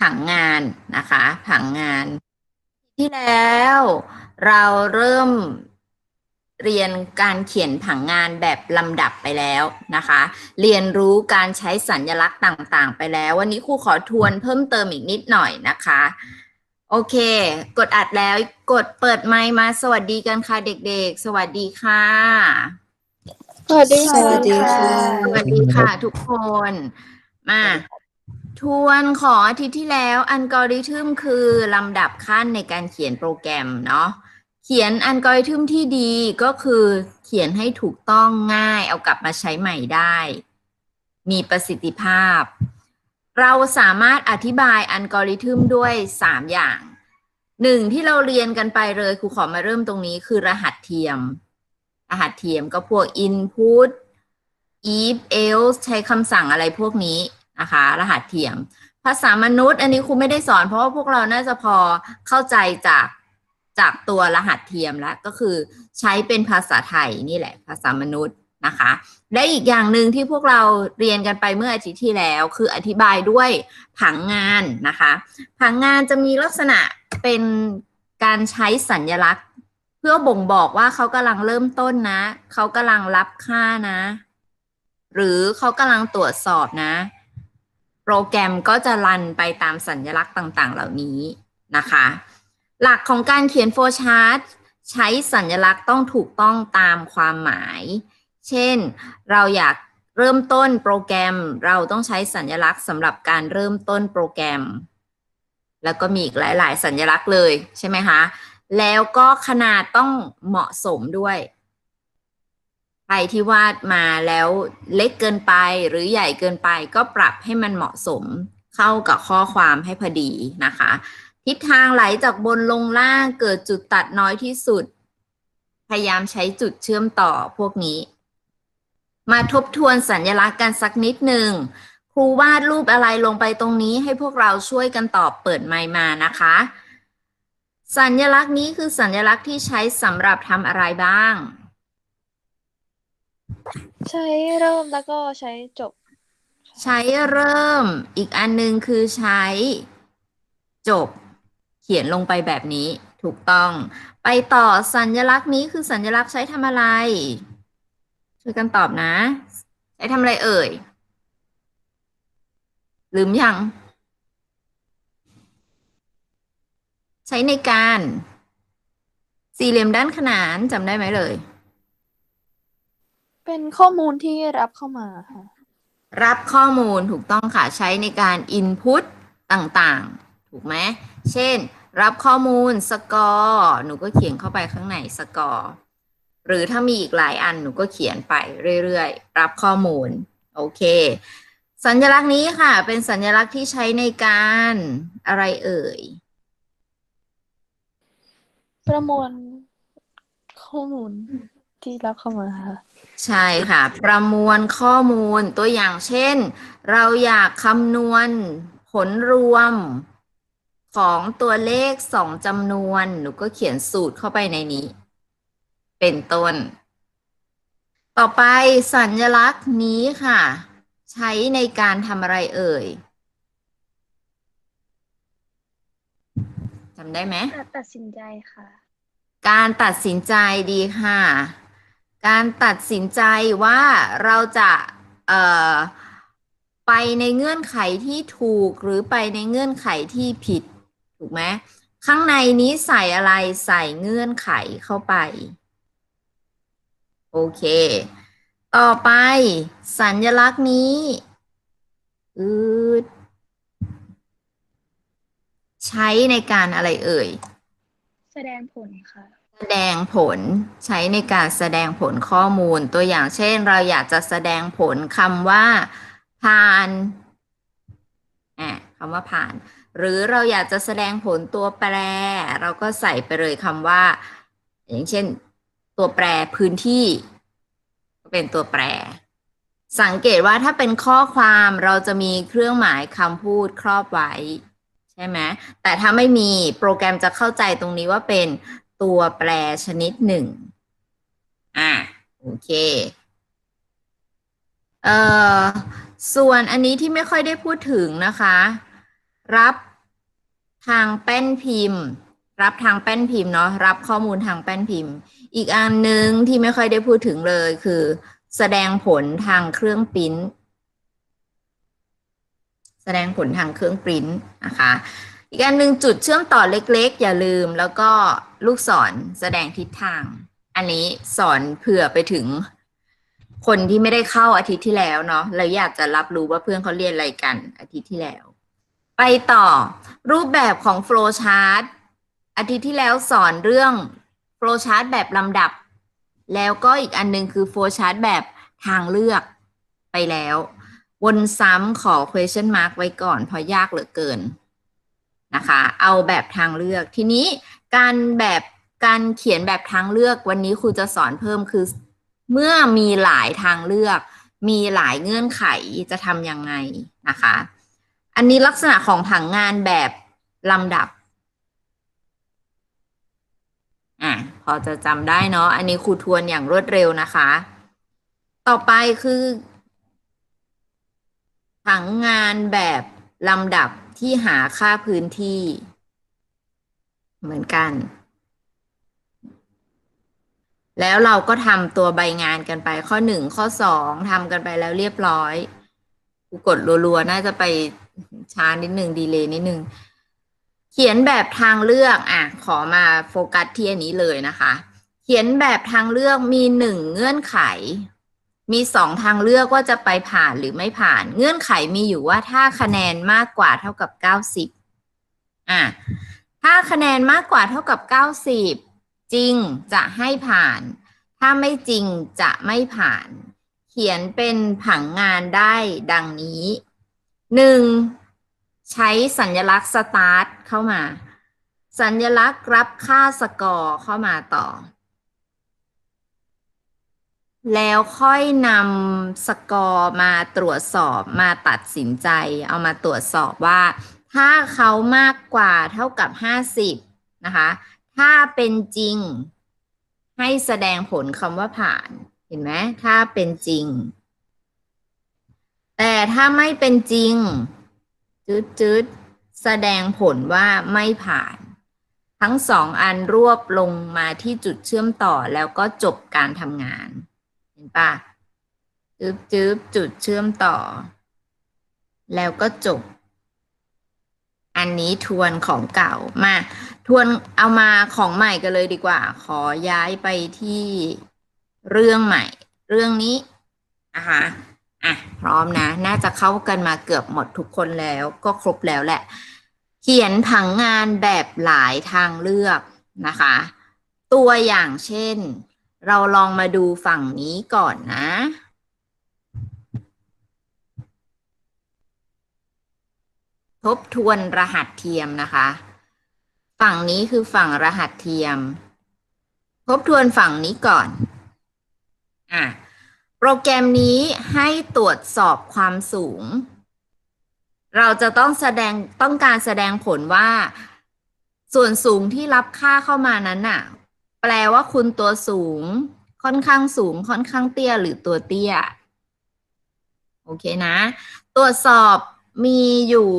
ผังงานนะคะ ผังงาน ที่แล้วเราเริ่มเรียนการเขียนผังงานแบบลำดับไปแล้วนะคะ เรียนรู้การใช้สัญลักษณ์ต่างๆ ไปแล้ว วันนี้ครูขอทวนเพิ่มเติมอีกนิดหน่อยนะคะ โอเค กดอัดแล้วกดเปิดไมค์มาสวัสดีกันค่ะเด็กๆ สวัสดีค่ะ สวัสดีสวัสดีค่ะ สวัสดีค่ะทุกคน มา ทวนของอาทิตย์ที่แล้วอัลกอริทึมคือลำดับขั้นในการเขียนโปรแกรมเนาะเขียนอัลกอริทึมที่ดีก็คือเขียนให้ถูกต้องง่ายเอากลับมาใช้ใหม่ได้ มีประสิทธิภาพ เราสามารถอธิบายอัลกอริทึมด้วย 3 อย่างหนึ่งที่เราเรียนกันไปเลยครูขอมาเริ่มตรงนี้คือรหัสเทียม รหัสเทียมก็พวก input if else ใช้คำสั่งอะไรพวกนี้ นะคะ รหัสเทียม ภาษามนุษย์ อันนี้ครูไม่ได้สอน เพราะว่าพวกเราน่าจะพอเข้าใจจากจากตัวรหัสเทียมแล้วก็คือใช้เป็นภาษาไทยนี่แหละ ภาษามนุษย์นะคะ และอีกอย่างหนึ่งที่พวกเราเรียนกันไปเมื่ออาทิตย์ที่แล้ว คืออธิบายด้วยผังงานนะคะ ผังงานจะมีลักษณะเป็นการใช้สัญญลักษณ์ เพื่อบ่งบอกว่าเขากำลังเริ่มต้นนะ เขากำลังรับค่านะ หรือเขากำลังตรวจสอบนะ โปรแกรมก็จะรันไปตามสัญลักษณ์ต่างๆ เหล่านี้นะคะ หลักของการเขียนโฟชาร์ตใช้สัญลักษณ์ต้องถูกต้องตามความหมาย เช่น เราอยากเริ่มต้นโปรแกรมเราต้องใช้สัญลักษณ์สำหรับการเริ่มต้นโปรแกรม แล้วก็มีอีกหลาย ๆ สัญลักษณ์เลยใช่ไหมคะ แล้วก็ขนาดต้องเหมาะสมด้วย ใครที่วาดมาแล้วเล็กเกินไปหรือใหญ่เกินไปก็ปรับให้มันเหมาะสมเข้ากับข้อความให้พอดีนะคะ ทิศทางไหลจากบนลงล่างเกิดจุดตัดน้อยที่สุด พยายามใช้จุดเชื่อมต่อพวกนี้ มาทบทวนสัญลักษณ์กันสักนิดหนึ่งครูวาดรูปอะไรลงไปตรงนี้ให้พวกเราช่วยกันตอบเปิดไมมานะคะ สัญลักษณ์นี้คือสัญลักษณ์ที่ใช้สำหรับทำอะไรบ้าง ใช้เริ่มแล้วก็ใช้จบ ใช้เริ่ม อีกอันหนึงคือใช้จบ เขียนลงไปแบบนี้ถูกต้อง ไปต่อสัญลักษณ์นี้คือสัญลักษณ์ใช้ทำอะไร ช่วยกันตอบนะ ใช้ทำอะไรเอ่ย ลืมยัง ใช้ในการ สี่เหลี่ยมด้านขนานจำได้ไหมเลย เป็นข้อมูลที่รับเข้ามาค่ะ รับข้อมูลถูกต้องค่ะ ใช้ในการ input ต่างๆ ถูกไหม เช่น รับข้อมูลสกอร์หนูก็เขียนเข้าไปข้างในสกอร์หรือถ้ามีอีกหลายอันหนูก็เขียนไปเรื่อยๆ รับข้อมูล โอเค สัญลักษณ์นี้ค่ะ เป็นสัญลักษณ์ที่ใช้ในการอะไรเอ่ย ประมวลข้อมูลที่รับเข้ามาค่ะ ใช่ค่ะ ประมวลข้อมูลตัวอย่างเช่น เราอยากคำนวณผลรวมของตัวเลขสองจำนวน หนูก็เขียนสูตรเข้าไปในนี้ เป็นต้น ต่อไปสัญลักษณ์นี้ค่ะ ใช้ในการทำอะไรเอ่ยจำได้ไหมตัดสินใจค่ะ การตัดสินใจดีค่ะ การตัดสินใจว่าเราจะเอ่อไปในเงื่อนไขที่ถูกหรือไปในเงื่อนไขที่ผิด ถูกไหมข้างในนี้ใส่อะไรใส่เงื่อนไขเข้าไป โอเค ต่อไป สัญลักษณ์นี้อืดใช้ในการอะไรเอ่ย แสดงผลค่ะ แสดงผลใช้ในการแสดงผลข้อมูล ตัวอย่างเช่น เราอยากจะแสดงผลคำว่า ผ่านอะคำว่าผ่าน หรือเราอยากจะแสดงผลตัวแปร เราก็ใส่ไปเลยคำว่า อย่างเช่น ตัวแปรพื้นที่ก็เป็นตัวแปร สังเกตว่าถ้าเป็นข้อความเราจะมีเครื่องหมายคำพูดครอบไว้ ใช่ไหมแต่ถ้าไม่มีโปรแกรมจะเข้าใจตรงนี้ว่าเป็น ตัวแปรชนิดหนึ่ง อะโอเค เอ่อ ส่วนอันนี้ที่ไม่ค่อยได้พูดถึงนะคะ รับทางแป้นพิมพ์ รับทางแป้นพิมพ์เนาะ รับข้อมูลทางแป้นพิมพ์ อีกอันหนึ่งที่ไม่ค่อยได้พูดถึงเลยคือ แสดงผลทางเครื่องปริ้น แสดงผลทางเครื่องปริ้นนะคะ อีกอันหนึ่งจุดเชื่อมต่อเล็กๆ อย่าลืม แล้วก็ลูกศรแสดงทิศทาง อันนี้สอนเผื่อไปถึงคนที่ไม่ได้เข้าอาทิตย์ที่แล้วเนาะแล้วอยากจะรับรู้ว่าเพื่อนเขาเรียนอะไรกันอาทิตย์ที่แล้ว ไปต่อรูปแบบของ flow chart อาทิตย์ที่แล้วสอนเรื่อง flow chart แบบลำดับ แล้วก็อีกอันหนึงคือ flow chart แบบทางเลือกไปแล้ว วนซ้ำขอ question mark ไว้ก่อนเพราะยากเหลือเกิน นะคะ เอาแบบทางเลือกทีนี้การแบบการเขียนแบบทางเลือกวันนี้ครูจะสอนเพิ่มคือ เมื่อมีหลายทางเลือก มีหลายเงื่อนไขจะทำยังไงนะคะ อันนี้ลักษณะของผังงานแบบลำดับอะพอจะจำได้เนาะอันนี้ครูทวนอย่างรวดเร็วนะคะ ต่อไปคือผังงานแบบลำดับ ที่หาค่าพื้นที่ เหมือนกัน แล้วเราก็ทำตัวใบงานกันไป ข้อหนึ่งข้อสองทำกันไปแล้วเรียบร้อยกูกดรัวๆ น่าจะไปช้านิดหนึ่งดีเลยนิดหนึ่งเขียนแบบทางเลือกอะขอมาโฟกัสที่อันนี้เลยนะคะ เขียนแบบทางเลือกมีหนึ่งเงื่อนไข มีสองทางเลือกว่าจะไปผ่านหรือไม่ผ่าน เงื่อนไขมีอยู่ว่าถ้าคะแนนมากกว่าเท่ากับเก้าสิบอะถ้าคะแนนมากกว่าเท่ากับเก้าสิบจริงจะให้ผ่าน ถ้าไม่จริงจะไม่ผ่าน เขียนเป็นผังงานได้ดังนี้หนึ่งใช้สัญลักษณ์สตาร์ทเข้ามา สัญลักษณ์รับค่าสกอร์เข้ามาต่อ แล้วค่อยนำสกอร์มาตรวจสอบมาตัดสินใจ เอามาตรวจสอบว่า ถ้าเขามากกว่าเท่ากับ 50 นะคะ ถ้าเป็นจริง ให้แสดงผลคำว่าผ่าน เห็นไหมถ้าเป็นจริง แต่ถ้าไม่เป็นจริงจืดจืดแสดงผลว่าไม่ผ่าน ทั้งสองอันรวบลงมาที่จุดเชื่อมต่อแล้วก็จบการทำงานเห็น ปะจืบจืบจุดเชื่อมต่อ แล้วก็จบ อันนี้ทวนของเก่ามา ทวนเอามาของใหม่กันเลยดีกว่า ขอย้ายไปที่เรื่องใหม่ เรื่องนี้นะคะอะ พร้อมนะ น่าจะเข้ากันมาเกือบหมดทุกคนแล้ว ก็ครบแล้วแหละ เขียนผังงานแบบหลายทางเลือกนะคะ ตัวอย่างเช่น เราลองมาดูฝั่งนี้ก่อนนะ ทบทวนรหัสเทียมนะคะ ฝั่งนี้คือฝั่งรหัสเทียม ทบทวนฝั่งนี้ก่อน อะ โปรแกรมนี้ให้ตรวจสอบความสูง เราจะต้องแสดงต้องการแสดงผลว่า ส่วนสูงที่รับค่าเข้ามานั้นน่ะ แปลว่าคุณตัวสูง ค่อนข้างสูง ค่อนข้างเตี้ย หรือตัวเตี้ย โอเคนะ ตรวจสอบมีอยู่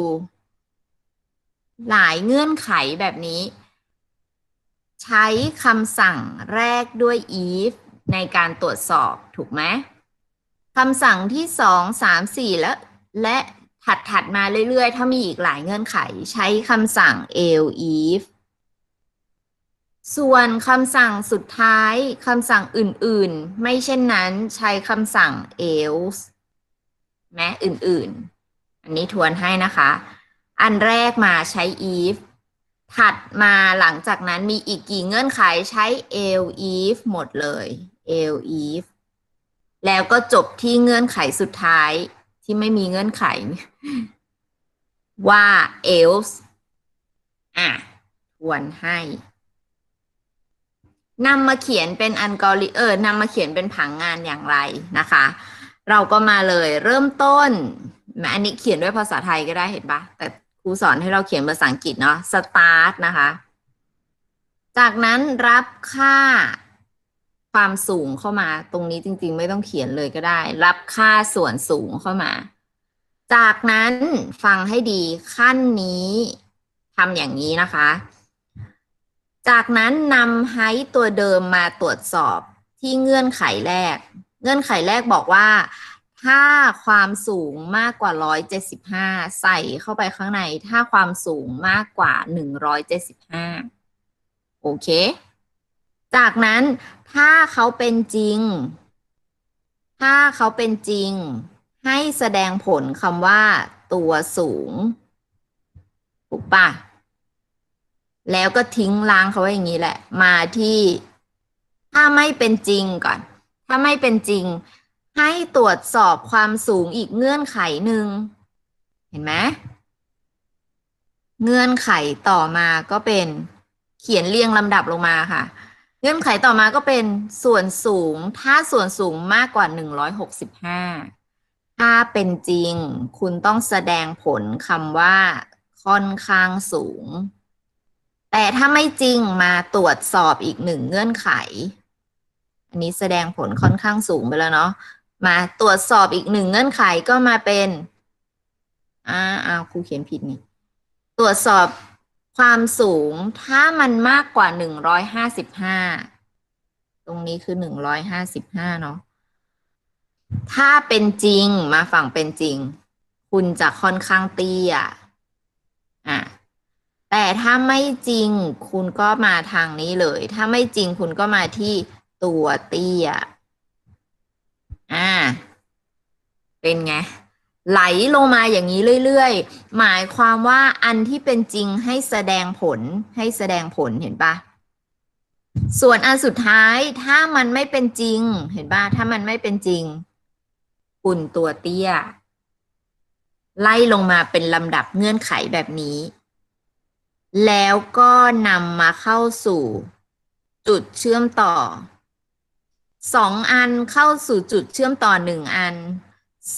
หลายเงื่อนไขแบบนี้ ใช้คำสั่งแรกด้วย if ในการตรวจสอบถูกไหมคำสั่งที่สองสามสี่และและถัดถัดมาเรื่อยๆ ถ้ามีอีกหลายเงื่อนไข ใช้คำสั่ง else if ส่วนคำสั่งสุดท้ายคำสั่งอื่นๆ ไม่เช่นนั้นใช้คำสั่ง else แม้อื่นๆ อันนี้ทวนให้นะคะ อันแรกมาใช้ if ถัดมาหลังจากนั้นมีอีกกี่เงื่อนไขใช้ else if หมดเลย else if แล้วก็จบที่เงื่อนไขสุดท้ายที่ไม่มีเงื่อนไข ว่า else อะทวนให้ นำมาเขียนเป็นอัลกอริเออนำมาเขียนเป็นผังงานอย่างไรนะคะ เราก็มาเลยเริ่มต้นแม้อันนี้เขียนด้วยภาษาไทยก็ได้เห็นปะแต่ครูสอนให้เราเขียนภาษาอังกฤษเนาะ start นะคะ จากนั้นรับค่าความสูงเข้ามาตรงนี้จริง ๆ ไม่ต้องเขียนเลยก็ได้ รับค่าส่วนสูงเข้ามา จากนั้นฟังให้ดีขั้นนี้ทำอย่างนี้นะคะ จากนั้นนำไฮตัวเดิมมาตรวจสอบที่เงื่อนไขแรก เงื่อนไขแรกบอกว่า ถ้าความสูงมากกว่า 175 ใส่เข้าไปข้างใน ถ้าความสูงมากกว่า 175 โอเค จากนั้นถ้าเขาเป็นจริง ถ้าเขาเป็นจริง ให้แสดงผลคำว่าตัวสูง ถูกปะ แล้วก็ทิ้งล้างเขาไว้อย่างนี้แหละ มาที่ถ้าไม่เป็นจริงก่อน ถ้าไม่เป็นจริง ให้ตรวจสอบความสูงอีกเงื่อนไขหนึ่งเห็นไหมเงื่อนไขต่อมาก็เป็นเขียนเรียงลำดับลงมาค่ะ เงื่อนไขต่อมาก็เป็นส่วนสูง ถ้าส่วนสูงมากกว่า 165 ถ้าเป็นจริง คุณต้องแสดงผลคำว่าค่อนข้างสูง แต่ถ้าไม่จริงมาตรวจสอบอีกหนึ่งเงื่อนไข อันนี้แสดงผลค่อนข้างสูงไปแล้วเนาะมาตรวจสอบอีกหนึ่งเงื่อนไขก็มาเป็นอ่าอ้าวครูเขียนผิดนี่ตรวจสอบความสูงถ้ามันมากกว่าหนึ่งร้อยห้าสิบห้าตรงนี้คือหนึ่งร้อยห้าสิบห้าเนาะถ้าเป็นจริงมาฝั่งเป็นจริง คุณจะค่อนข้างเตี้ยอะ แต่ถ้าไม่จริงคุณก็มาทางนี้เลย ถ้าไม่จริงคุณก็มาที่ตัวเตี้ย อ่า เป็นไง ไหลลงมาอย่างนี้เรื่อยๆ หมายความว่าอันที่เป็นจริงให้แสดงผลให้แสดงผลเห็นปะส่วนอันสุดท้ายถ้ามันไม่เป็นจริง เห็นปะถ้ามันไม่เป็นจริง คุณตัวเตี้ย ไล่ลงมาเป็นลำดับเงื่อนไขแบบนี้ แล้วก็นำมาเข้าสู่ จุดเชื่อมต่อสองอันเข้าสู่จุดเชื่อมต่อหนึ่งอัน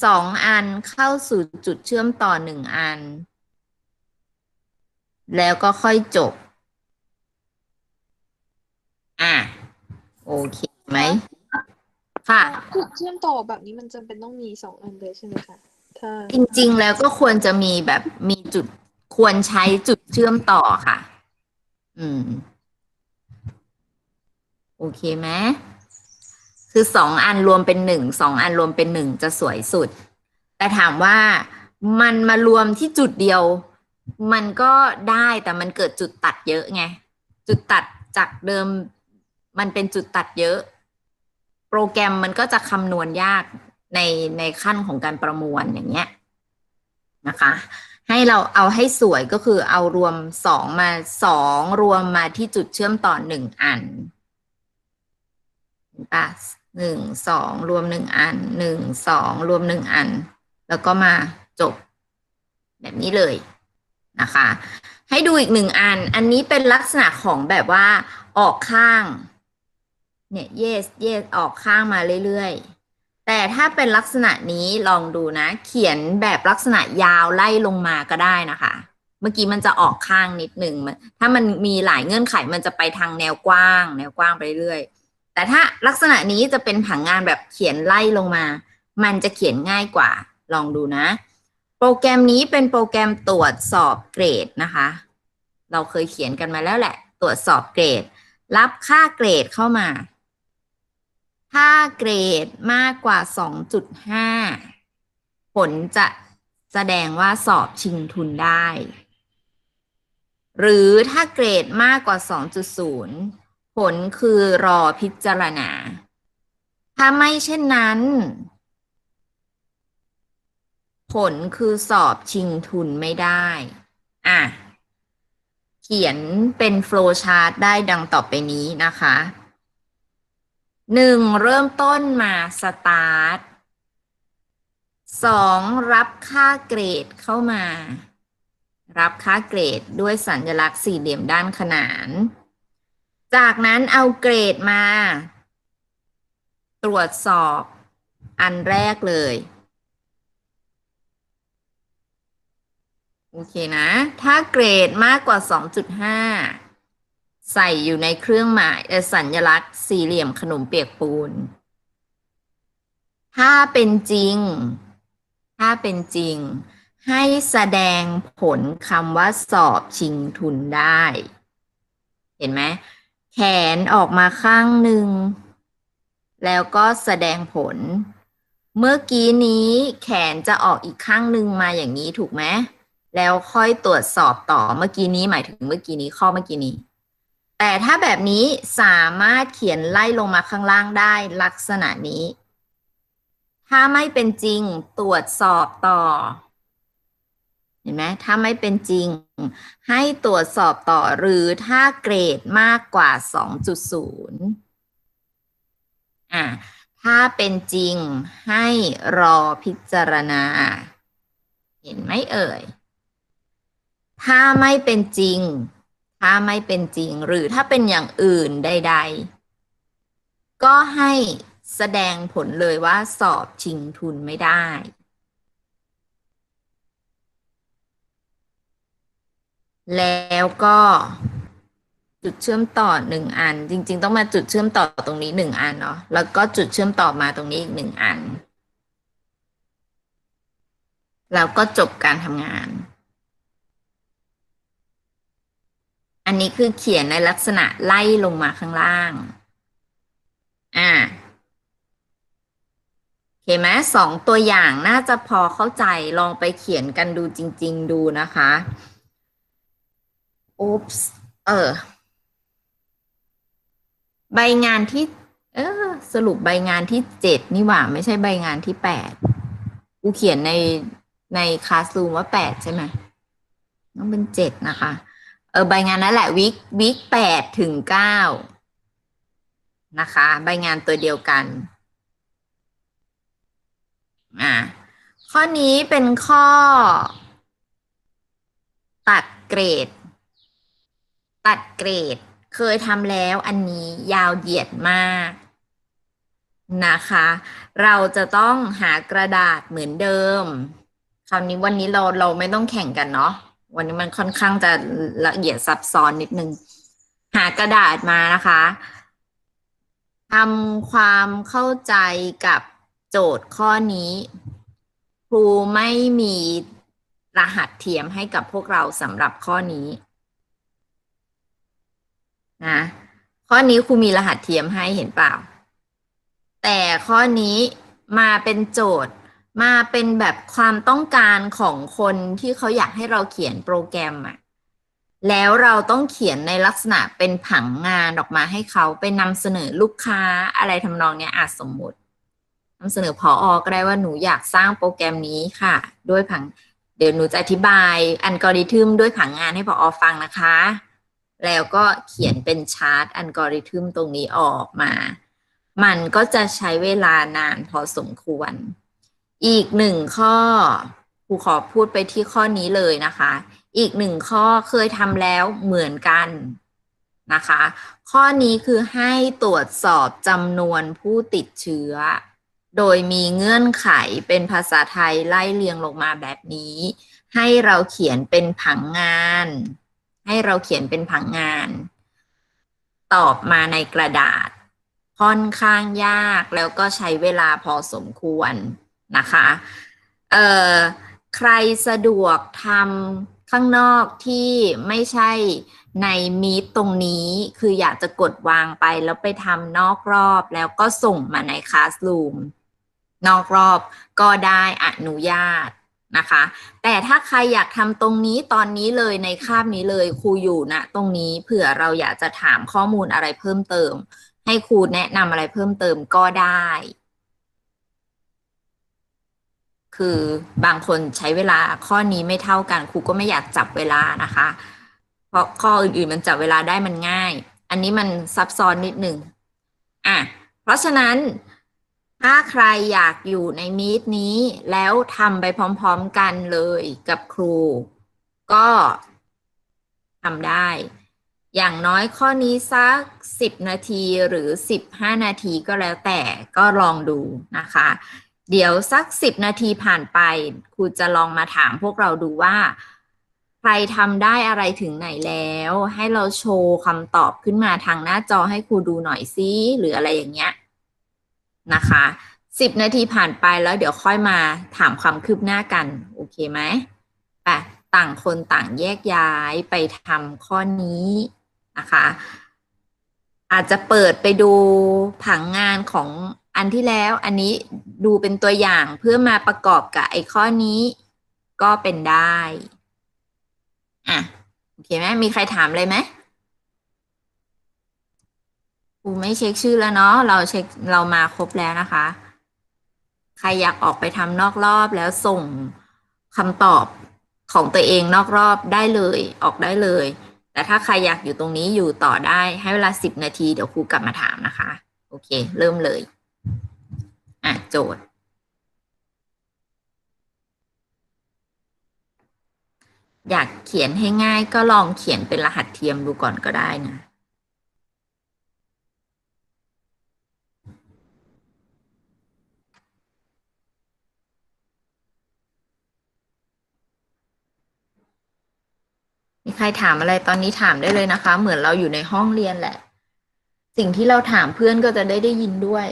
สองอันเข้าสู่จุดเชื่อมต่อหนึ่งอัน แล้วก็ค่อยจบ อะ โอเคไหม ค่ะ จุดเชื่อมต่อแบบนี้มันจำเป็นต้องมีสองอันเลยใช่ไหมคะถ้าจริง ๆ แล้วก็ควรจะมีแบบมีจุด ควรใช้จุดเชื่อมต่อค่ะ อืม โอเคไหมคือสองอันรวมเป็นหนึ่งสองอันรวมเป็นหนึ่งจะสวยสุด แต่ถามว่ามันมารวมที่จุดเดียว มันก็ได้แต่มันเกิดจุดตัดเยอะไง จุดตัดจากเดิม มันเป็นจุดตัดเยอะ โปรแกรมมันก็จะคำนวณยากในในขั้นของการประมวลอย่างเงี้ยนะคะ ให้เราเอาให้สวยก็คือเอารวมสองมาสองรวมมาที่จุดเชื่อมต่อหนึ่งอันหนปะหนึ่งสองรวมหนึ่งอันหนึ่งสองรวมหนึ่งอัน แล้วก็มาจบ แบบนี้เลยนะคะ ให้ดูอีกหนึ่งอัน อันนี้เป็นลักษณะของแบบว่าออกข้าง เนี่ย yes yes ออกข้างมาเรื่อยๆ แต่ถ้าเป็นลักษณะนี้ลองดูนะ เขียนแบบลักษณะยาวไล่ลงมาก็ได้นะคะ เมื่อกี้มันจะออกข้างนิดหนึ่งถ้ามันมีหลายเงื่อนไขมันจะไปทางแนวกว้าง แนวกว้างไปเรื่อยแต่ถ้าลักษณะนี้จะเป็นผังงานแบบเขียนไล่ลงมา มันจะเขียนง่ายกว่า ลองดูนะ โปรแกรมนี้เป็นโปรแกรมตรวจสอบเกรดนะคะ เราเคยเขียนกันมาแล้วแหละ ตรวจสอบเกรด รับค่าเกรดเข้ามา ถ้าเกรดมากกว่า 2.5 ผลจะแสดงว่าสอบชิงทุนได้ หรือถ้าเกรดมากกว่า 2.0 ผลคือรอพิจารณา ถ้าไม่เช่นนั้น ผลคือสอบชิงทุนไม่ได้ อะ เขียนเป็นโฟล์ชาร์ตได้ดังต่อไปนี้นะคะ หนึ่งเริ่มต้นมาสตาร์ทสองรับค่าเกรดเข้ามา รับค่าเกรดด้วยสัญลักษณ์สี่เหลี่ยมด้านขนาน จากนั้นเอาเกรดมา ตรวจสอบอันแรกเลย โอเคนะ ถ้าเกรดมากกว่า 2.5 ใส่อยู่ในเครื่องหมายสัญลักษณ์สี่เหลี่ยมขนมเปียกปูน ถ้าเป็นจริง ถ้าเป็นจริง ให้แสดงผลคำว่าสอบชิงทุนได้ เห็นไหมแขนออกมาข้างหนึ่ง แล้วก็แสดงผล เมื่อกี้นี้แขนจะออกอีกข้างหนึ่งมาอย่างนี้ถูกไหมแล้วค่อยตรวจสอบต่อเมื่อกี้นี้หมายถึงเมื่อกี้นี้ข้อเมื่อกี้นี้ แต่ถ้าแบบนี้สามารถเขียนไล่ลงมาข้างล่างได้ลักษณะนี้ ถ้าไม่เป็นจริงตรวจสอบต่อ เห็นไหมถ้าไม่เป็นจริง ให้ตรวจสอบต่อหรือถ้าเกรดมากกว่า 2.0อะถ้าเป็นจริงให้รอพิจารณา เห็นไหมเอ่ย ถ้าไม่เป็นจริง ถ้าไม่เป็นจริงหรือถ้าเป็นอย่างอื่นใด ๆ ก็ให้แสดงผลเลยว่าสอบชิงทุนไม่ได้ แล้วก็จุดเชื่อมต่อหนึ่งอัน จริง ๆ ต้องมาจุดเชื่อมต่อตรงนี้หนึ่งอันเนาะแล้วก็จุดเชื่อมต่อมาตรงนี้อีกหนึ่งอัน แล้วก็จบการทำงาน อันนี้คือเขียนในลักษณะไล่ลงมาข้างล่าง อ่าเห็นไหมสองตัวอย่างน่าจะพอเข้าใจลองไปเขียนกันดูจริง ๆ ดูนะคะอุ๊ปส์เออ ใบงานที่ เออ สรุปใบงานที่เจ็ดนี่หว่า ไม่ใช่ใบงานที่แปดกูเขียนในในคลาสรูมว่าแปดใช่ไหมต้องเป็นเจ็ดนะคะ เออใบงานนั่นแหละวิกวิกแปดถึงเก้านะคะ ใบงานตัวเดียวกันอ่าข้อนี้เป็นข้อ ตัดเกรด ตัดเกรดเคยทำแล้วอันนี้ยาวเหยียดมากนะคะ เราจะต้องหากระดาษเหมือนเดิม คราวนี้วันนี้เราเราไม่ต้องแข่งกันเนาะ วันนี้มันค่อนข้างจะละเอียดซับซ้อนนิดนึง หากระดาษมานะคะทำความเข้าใจกับโจทย์ข้อนี้ ครูไม่มีรหัสเทียมให้กับพวกเราสำหรับข้อนี้นะข้อนี้ครูมีรหัสเทียมให้เห็นเปล่า แต่ข้อนี้มาเป็นโจทย์ มาเป็นแบบความต้องการของคนที่เขาอยากให้เราเขียนโปรแกรมอะแล้วเราต้องเขียนในลักษณะเป็นผังงานออกมาให้เขาไปนำเสนอลูกค้าอะไรทำนองเนี้ยอาจสมมตินำเสนอพออก็ได้ว่าหนูอยากสร้างโปรแกรมนี้ค่ะ ด้วยผัง เดี๋ยวหนูจะอธิบายอัลกอริทึมด้วยผังงานให้พออฟังนะคะ แล้วก็เขียนเป็นชาร์ตอัลกอริทึมตรงนี้ออกมา มันก็จะใช้เวลานานพอสมควร อีกหนึ่งข้อครูขอพูดไปที่ข้อนี้เลยนะคะ อีกหนึ่งข้อเคยทำแล้วเหมือนกันนะคะ ข้อนี้คือให้ตรวจสอบจำนวนผู้ติดเชื้อ โดยมีเงื่อนไขเป็นภาษาไทยไล่เรียงลงมาแบบนี้ ให้เราเขียนเป็นผังงาน ให้เราเขียนเป็นผังงาน ตอบมาในกระดาษ ค่อนข้างยากแล้วก็ใช้เวลาพอสมควร นะคะเอ่อใครสะดวกทำข้างนอกที่ไม่ใช่ในมีตตรงนี้คืออยากจะกดวางไปแล้วไปทำนอกรอบแล้วก็ส่งมาในคลาส o ูมนอกรอบก็ได้อนุญาตนะคะ แต่ถ้าใครอยากทำตรงนี้ตอนนี้เลยในคาบนี้เลยครูอยู่นะตรงนี้เผื่อเราอยากจะถามข้อมูลอะไรเพิ่มเติม ให้ครูแนะนำอะไรเพิ่มเติมก็ได้ คือบางคนใช้เวลาข้อนี้ไม่เท่ากันครูก็ไม่อยากจับเวลานะคะ เพราะข้ออื่นๆมันจับเวลาได้มันง่าย อันนี้มันซับซ้อนนิดหนึ่งอะเพราะฉะนั้นถ้าใครอยากอยู่ในมีดนี้แล้วทำไปพร้อมๆกันเลยกับครู ก็ทำได้ อย่างน้อยข้อนี้สักสิบนาทีหรือสิบห้านาทีก็แล้วแต่ก็ลองดูนะคะ เดี๋ยวสักสิบนาทีผ่านไปครูจะลองมาถามพวกเราดูว่า ใครทำได้อะไรถึงไหนแล้ว ให้เราโชว์คำตอบขึ้นมาทางหน้าจอให้ครูดูหน่อยซิหรืออะไรอย่างเงี้ยนะคะสิบนาทีผ่านไปแล้วเดี๋ยวค่อยมาถามความคืบหน้ากัน โอเคไหมไปต่างคนต่างแยกย้ายไปทำข้อนี้นะคะ อาจจะเปิดไปดูผังงานของ อันที่แล้วอันนี้ดูเป็นตัวอย่างเพื่อมาประกอบกับไอ้ข้อนี้ก็เป็นได้อะโอเคไหมมีใครถามเลยไหมครูไม่เช็คชื่อแล้วเนาะเราเช็คเรามาครบแล้วนะคะ ใครอยากออกไปทำนอกรอบแล้วส่งคำตอบของตัวเองนอกรอบได้เลยออกได้เลย แต่ถ้าใครอยากอยู่ตรงนี้อยู่ต่อได้ให้เวลาสิบนาทีเดี๋ยวครูกลับมาถามนะคะ โอเค เริ่มเลย อะโจทย์ อยากเขียนให้ง่ายก็ลองเขียนเป็นรหัสเทียมดูก่อนก็ได้นะมีใครถามอะไรตอนนี้ถามได้เลยนะคะ เหมือนเราอยู่ในห้องเรียนแหละ สิ่งที่เราถามเพื่อนก็จะได้ได้ยินด้วย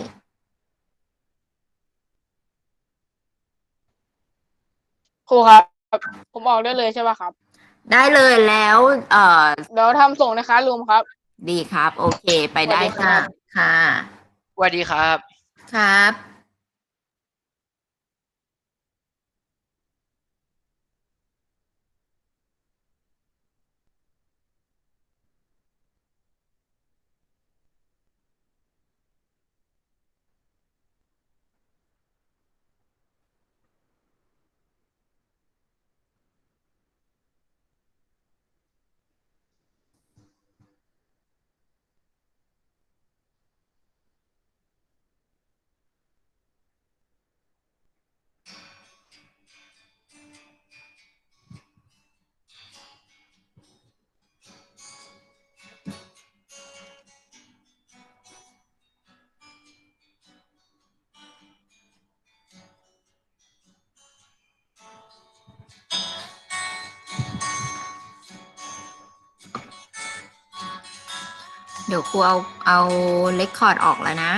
ครูครับ ผมออกได้เลยใช่ป่ะครับ ได้เลยแล้ว เอ่อ เดี๋ยวทำส่งนะคะลุงครับ ดีครับ โอเค ไปได้สวัสดีครัค่ะบค่ะ สวัสดีครับ ครับ เดี๋ยวครูเอาเอาเลคคอร์ดออกแล้วนะ